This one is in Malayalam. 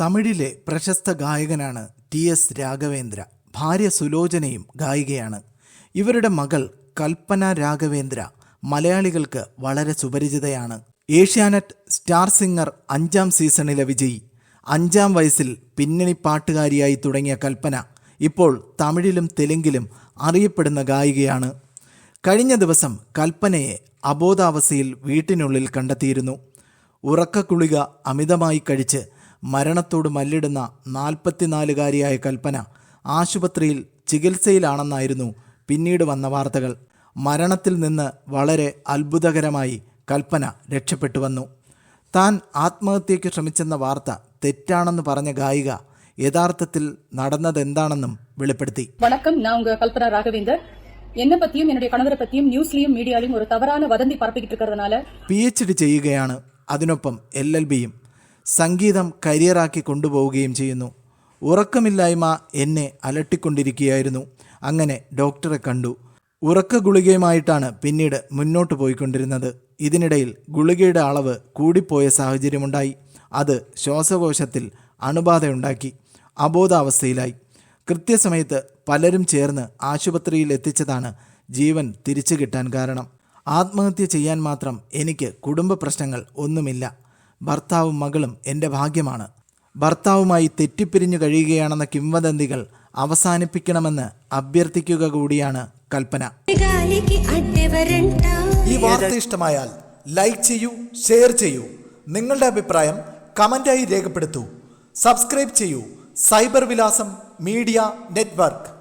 തമിഴിലെ പ്രശസ്ത ഗായകനാണ് ടി എസ് രാഘവേന്ദ്ര. ഭാര്യ സുലോചനയും ഗായികയാണ്. ഇവരുടെ മകൾ കൽപ്പന രാഘവേന്ദ്ര മലയാളികൾക്ക് വളരെ സുപരിചിതയാണ്. ഏഷ്യാനെറ്റ് സ്റ്റാർ സിംഗർ അഞ്ചാം സീസണിലെ വിജയി അഞ്ചാം വയസ്സിൽ പിന്നണി പാട്ടുകാരിയായി തുടങ്ങിയ കൽപ്പന ഇപ്പോൾ തമിഴിലും തെലുങ്കിലും അറിയപ്പെടുന്ന ഗായികയാണ്. കഴിഞ്ഞ ദിവസം കൽപ്പനയെ അബോധാവസ്ഥയിൽ വീട്ടിനുള്ളിൽ കണ്ടെത്തിയിരുന്നു. ഉറക്കക്കുളിക അമിതമായി കഴിച്ച് മരണത്തോട് മല്ലിടുന്ന നാൽപ്പത്തിനാലുകാരിയായ കൽപ്പന ആശുപത്രിയിൽ ചികിത്സയിലാണെന്നായിരുന്നു പിന്നീട് വന്ന വാർത്തകൾ മരണത്തിൽ നിന്ന് വളരെ അത്ഭുതകരമായി കൽപ്പന രക്ഷപ്പെട്ടു വന്നു താൻ ആത്മഹത്യയ്ക്ക് ശ്രമിച്ചെന്ന വാർത്ത തെറ്റാണെന്ന് പറഞ്ഞ ഗായിക യഥാർത്ഥത്തിൽ നടന്നതെന്താണെന്നും വെളിപ്പെടുത്തി வணக்கம் நான் உங்க கல்பனா ராகவேந்தர் என்னை பத்தியும் என்னுடைய கணவரை பத்தியும் நியூஸ்லயும் மீடியாலையும் ஒரு தவறான வதந்தி பரப்பிக்கிட்டு இருக்கிறதுனால പി എച്ച് ഡി ചെയ്യുകയാണ് അതിനൊപ്പം എൽ എൽ ബിയും സംഗീതം കരിയറാക്കി കൊണ്ടുപോവുകയും ചെയ്യുന്നു. ഉറക്കമില്ലായ്മ എന്നെ അലട്ടിക്കൊണ്ടിരിക്കുകയായിരുന്നു. അങ്ങനെ ഡോക്ടറെ കണ്ടു. ഉറക്ക ഗുളികയുമായിട്ടാണ് പിന്നീട് മുന്നോട്ട് പോയിക്കൊണ്ടിരുന്നത്. ഇതിനിടയിൽ ഗുളികയുടെ അളവ് കൂടിപ്പോയ സാഹചര്യമുണ്ടായി. അത് ശ്വാസകോശത്തിൽ അണുബാധയുണ്ടാക്കി. അബോധാവസ്ഥയിലായി. കൃത്യസമയത്ത് പലരും ചേർന്ന് ആശുപത്രിയിൽ എത്തിച്ചതാണ് ജീവൻ തിരിച്ചു കിട്ടാൻ കാരണം. ആത്മഹത്യ ചെയ്യാൻ മാത്രം എനിക്ക് കുടുംബ പ്രശ്നങ്ങൾ ഒന്നുമില്ല. ഭർത്താവും മകളും എന്റെ ഭാഗ്യമാണ്. ഭർത്താവുമായി തെറ്റിപ്പിരിഞ്ഞു കഴിയുകയാണെന്ന കിംവദന്തികൾ അവസാനിപ്പിക്കണമെന്ന് അഭ്യർത്ഥിക്കുക കൂടിയാണ് കൽപ്പന. ഈ വാർത്ത ഇഷ്ടമായാൽ ലൈക്ക് ചെയ്യൂ ഷെയർ ചെയ്യൂ. നിങ്ങളുടെ അഭിപ്രായം കമന്റായി രേഖപ്പെടുത്തൂ. സബ്സ്ക്രൈബ് ചെയ്യൂ. സൈബർ വിലാസം മീഡിയ നെറ്റ്വർക്ക്.